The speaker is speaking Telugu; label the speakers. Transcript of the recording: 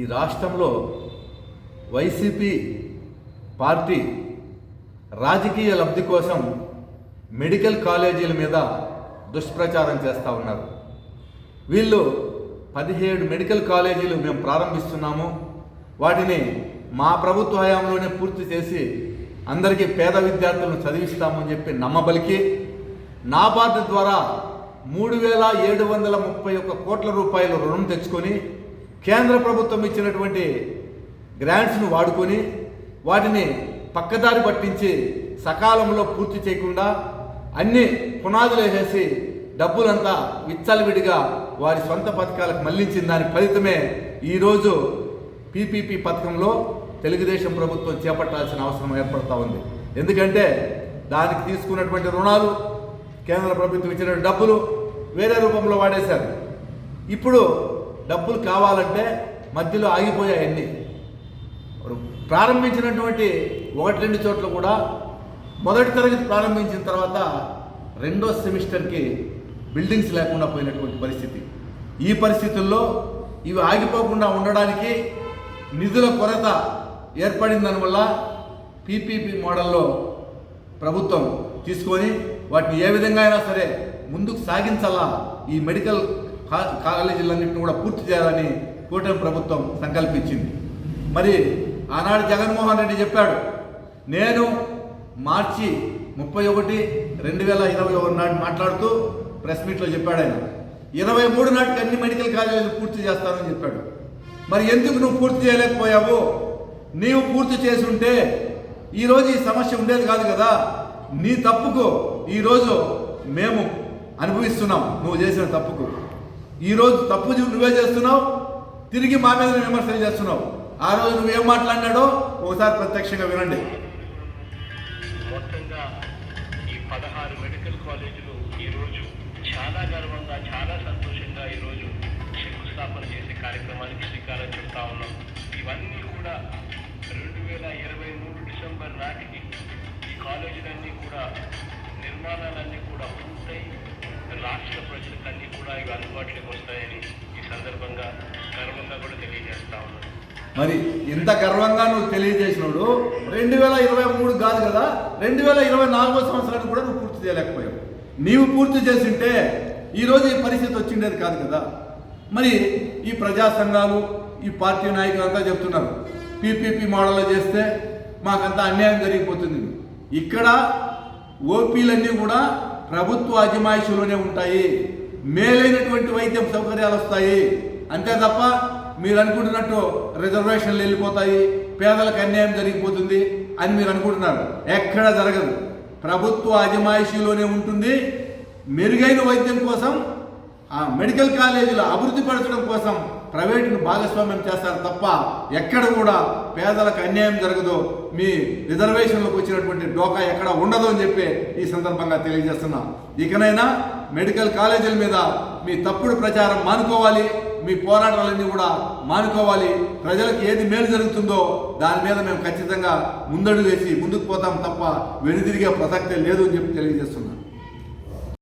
Speaker 1: ఈ రాష్ట్రంలో వైసీపీ పార్టీ రాజకీయ లబ్ధి కోసం మెడికల్ కాలేజీల మీద దుష్ప్రచారం చేస్తూ ఉన్నారు. వీళ్ళు పదిహేడు మెడికల్ కాలేజీలు మేము ప్రారంభిస్తున్నాము. వాటిని మా ప్రభుత్వ హయాంలోనే పూర్తి చేసి అందరికీ పేద విద్యార్థులను చదివిస్తామని చెప్పి నమ్మబలికి నాబార్డు ద్వారా మూడు వేల ఏడు వందల ముప్పై ఒక్క కోట్ల రూపాయలు రుణం తెచ్చుకొని కేంద్ర ప్రభుత్వం ఇచ్చినటువంటి గ్రాంట్స్ను వాడుకొని వాటిని పక్కదారి పట్టించి సకాలంలో పూర్తి చేయకుండా అన్ని పునాదులు వేసేసి డబ్బులంతా విచ్చలవిడిగా వారి సొంత పథకాలకు మళ్ళించిన దాని ఫలితమే ఈరోజు పీపీపీ పథకంలో తెలుగుదేశం ప్రభుత్వం చేపట్టాల్సిన అవసరం ఏర్పడతా ఉంది. ఎందుకంటే దానికి తీసుకున్నటువంటి రుణాలు కేంద్ర ప్రభుత్వం ఇచ్చిన డబ్బులు వేరే రూపంలో వాడేశారు. ఇప్పుడు డబ్బులు కావాలంటే మధ్యలో ఆగిపోయాయన్నీ ఇప్పుడు ప్రారంభించినటువంటి ఒకటి రెండు చోట్ల కూడా మొదటి తరగతి ప్రారంభించిన తర్వాత రెండో సెమిస్టర్కి బిల్డింగ్స్ లేకుండా పోయినటువంటి పరిస్థితి. ఈ పరిస్థితుల్లో ఇవి ఆగిపోకుండా ఉండడానికి నిధుల కొరత ఏర్పడిన దానివల్ల పీపీపీ మోడల్లో ప్రభుత్వం తీసుకొని వాటిని ఏ విధంగా అయినా సరే ముందుకు సాగించాలా ఈ మెడికల్ కాలేజీలన్నింటినీ కూడా పూర్తి చేయాలని కూటమి ప్రభుత్వం సంకల్పించింది. మరి ఆనాడు జగన్మోహన్ రెడ్డి చెప్పాడు నేను మార్చి ముప్పై ఒకటి రెండు వేల ఇరవై ఒకటి నాటి మాట్లాడుతూ ప్రెస్ మీట్లో చెప్పాడు ఆయన. ఇరవై మూడు నాటికి అన్ని మెడికల్ కాలేజీలు పూర్తి చేస్తానని చెప్పాడు. మరి ఎందుకు నువ్వు పూర్తి చేయలేకపోయావు? నీవు పూర్తి చేసి ఉంటే ఈరోజు ఈ సమస్య ఉండేది కాదు కదా. నీ తప్పుకు ఈరోజు మేము అనుభవిస్తున్నాం. నువ్వు చేసిన తప్పుకు. ఈరోజు తప్పు నువ్వే చేస్తున్నావు తిరిగి మా మీద విమర్శలు చేస్తున్నావు. ఆ రోజు నువ్వేం మాట్లాడినాడో ఒకసారి ప్రత్యక్షంగా వినండి.
Speaker 2: మొత్తంగా ఈ పదహారు మెడికల్ కాలేజీలు ఈరోజు చాలా గర్వంగా చాలా సంతోషంగా ఈరోజు శంకుస్థాపన చేసే కార్యక్రమానికి శ్రీకారం చుడతా ఉన్నాం. ఇవన్నీ కూడా రెండు వేల ఇరవై మూడు డిసెంబర్ నాటికి ఈ కాలేజీలన్నీ కూడా నిర్మాణాలన్నీ కూడా పూర్తయి రాష్ట్ర ప్రజలకన్నీ కూడా ఇవి అందుబాటులోకి వస్తాయని ఈ సందర్భంగా గర్వంగా కూడా తెలియజేస్తా
Speaker 1: మరి ఇంత గర్వంగా నువ్వు తెలియజేసినప్పుడు రెండు వేల ఇరవై మూడు కాదు కదా రెండు వేల ఇరవై నాలుగో సంవత్సరానికి కూడా నువ్వు పూర్తి చేయలేకపోయావు. నీవు పూర్తి చేసింటే ఈరోజు ఈ పరిస్థితి వచ్చిండేది కాదు కదా. మరి ఈ ప్రజా సంఘాలు ఈ పార్టీ నాయకులు అంతా చెప్తున్నారు పీపీపీ మోడల్లో చేస్తే మాకంతా అన్యాయం జరిగిపోతుంది. ఇక్కడ ఓపీలన్నీ కూడా ప్రభుత్వ అజమాయిషిలోనే ఉంటాయి. మేలైనటువంటి వైద్యం సౌకర్యాలు వస్తాయి. అంతే తప్ప మీరు అనుకుంటున్నట్టు రిజర్వేషన్లు వెళ్ళిపోతాయి. పేదలకు అన్యాయం జరిగిపోతుంది అని మీరు అనుకుంటున్నారు. ఎక్కడ జరగదు. ప్రభుత్వ అజమాయిషీలోనే ఉంటుంది. మెరుగైన వైద్యం కోసం ఆ మెడికల్ కాలేజీలు అభివృద్ధి పరచడం కోసం ప్రైవేటును భాగస్వామ్యం చేస్తారు తప్ప ఎక్కడ కూడా పేదలకు అన్యాయం జరగదు. మీ రిజర్వేషన్లకు వచ్చినటువంటి డోకా ఎక్కడ ఉండదు అని చెప్పి ఈ సందర్భంగా తెలియజేస్తున్నా. ఇకనైనా మెడికల్ కాలేజీల మీద మీ తప్పుడు ప్రచారం మానుకోవాలి మీ పోరాటాలన్నీ కూడా మానుకోవాలి. ప్రజలకు ఏది మేలు జరుగుతుందో దాని మీద మేము ఖచ్చితంగా ముందడుగు వేసి ముందుకు పోతాం తప్ప వెనుదిరిగే ప్రసక్తే లేదు అని చెప్పి తెలియజేస్తున్నాను